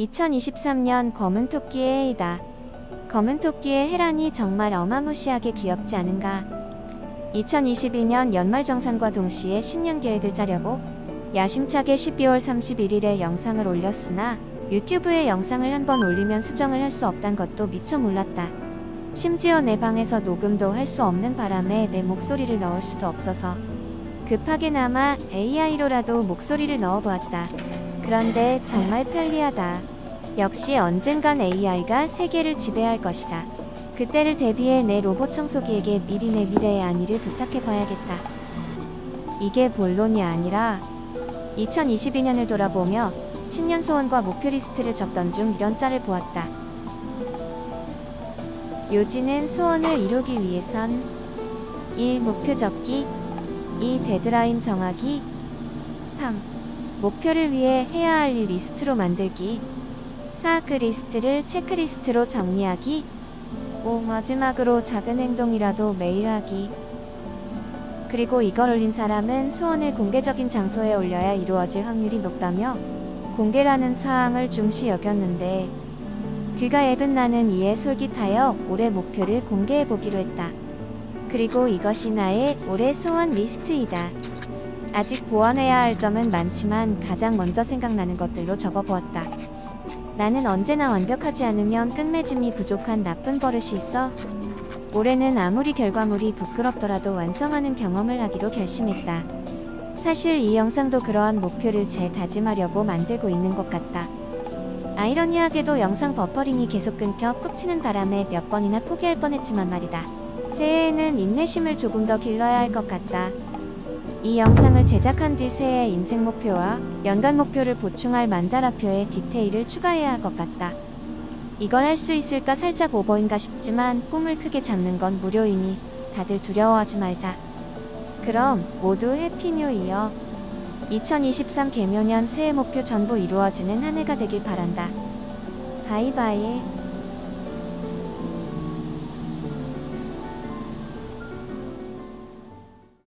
2023년 검은 토끼의 해이다. 검은 토끼의 해란이 정말 어마무시하게 귀엽지 않은가? 2022년 연말정산과 동시에 신년 계획을 짜려고 야심차게 12월 31일에 영상을 올렸으나 유튜브에 영상을 한번 올리면 수정을 할 수 없단 것도 미처 몰랐다. 심지어 내 방에서 녹음도 할 수 없는 바람에 내 목소리를 넣을 수도 없어서 급하게나마 AI로라도 목소리를 넣어보았다. 그런데 정말 편리하다. 역시 언젠간 AI가 세계를 지배할 것이다. 그때를 대비해 내 로봇 청소기에게 미리 내 미래의 안위를 부탁해 봐야겠다. 이게 본론이 아니라 2022년을 돌아보며 신년 소원과 목표 리스트를 적던 중 이런 짤을 보았다. 요지는 소원을 이루기 위해선 1. 목표 적기 2. 데드라인 정하기 3. 목표를 위해 해야 할 일 리스트로 만들기 4. 그 리스트를 체크리스트로 정리하기 5. 마지막으로 작은 행동이라도 매일 하기 그리고 이걸 올린 사람은 소원을 공개적인 장소에 올려야 이루어질 확률이 높다며 공개라는 사항을 중시 여겼는데 귀가 얇은 나는 이에 솔깃하여 올해 목표를 공개해 보기로 했다. 그리고 이것이 나의 올해 소원 리스트이다. 아직 보완해야 할 점은 많지만 가장 먼저 생각나는 것들로 적어 보았다. 나는 언제나 완벽하지 않으면 끝맺음이 부족한 나쁜 버릇이 있어 올해는 아무리 결과물이 부끄럽더라도 완성하는 경험을 하기로 결심했다. 사실 이 영상도 그러한 목표를 재다짐하려고 만들고 있는 것 같다. 아이러니하게도 영상 버퍼링이 계속 끊겨 푹 치는 바람에 몇 번이나 포기할 뻔했지만 말이다. 새해에는 인내심을 조금 더 길러야 할 것 같다. 이 영상을 제작한 뒤 새해 인생 목표와 연간 목표를 보충할 만다라표에 디테일을 추가해야 할 것 같다. 이걸 할 수 있을까 살짝 오버인가 싶지만 꿈을 크게 잡는 건 무료이니 다들 두려워하지 말자. 그럼 모두 해피 뉴 이어. 2023 개묘년 새해 목표 전부 이루어지는 한 해가 되길 바란다. 바이바이.